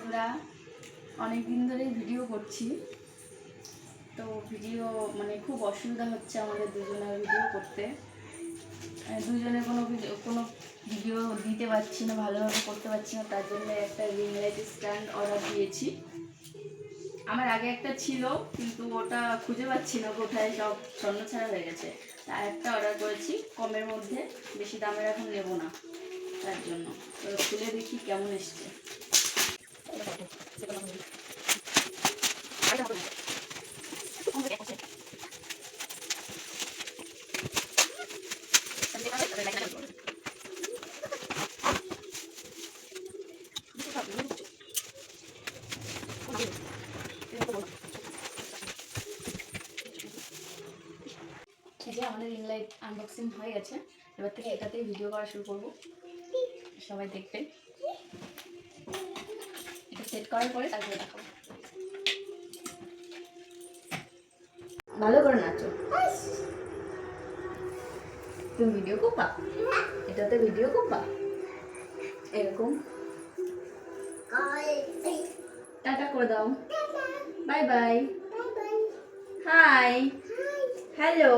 বন্ধুরা অনেক দিন ধরে ভিডিও করছি। তো ভিডিও মানে খুব অসুবিধা হচ্ছে আমাদের দুজনের ভিডিও করতে। দুজনে কোনো ভিডিও কোনো ভিডিও দিতে পারছি না, ভালোভাবে করতে পারছি না, তার জন্য একটা রিং লাইট স্ট্যান্ড অর্ডার দিয়েছি। আমার আগে একটা ছিল, কিন্তু ওটা খুঁজে পাচ্ছি না কোথায়, সব স্বর্ণ ছাড়া হয়ে গেছে। আর একটা অর্ডার করেছি, কমের মধ্যে। বেশি দামের এখন নেব না, তার জন্য। তো খুলে দেখি কেমন এসছে। আমাদের রিং লাইট আনবক্সিং হয়ে গেছে, এবার থেকে এটাতেই ভিডিও করা শুরু করব। সবাই দেখবে এটা সেট করার পরে তারপরে দেখাবো ভালো করে নাচো। তুমি ভিডিও করবা এটাতে ভিডিও করবা এরকম। টাটা করে দাও। Bye bye hi hello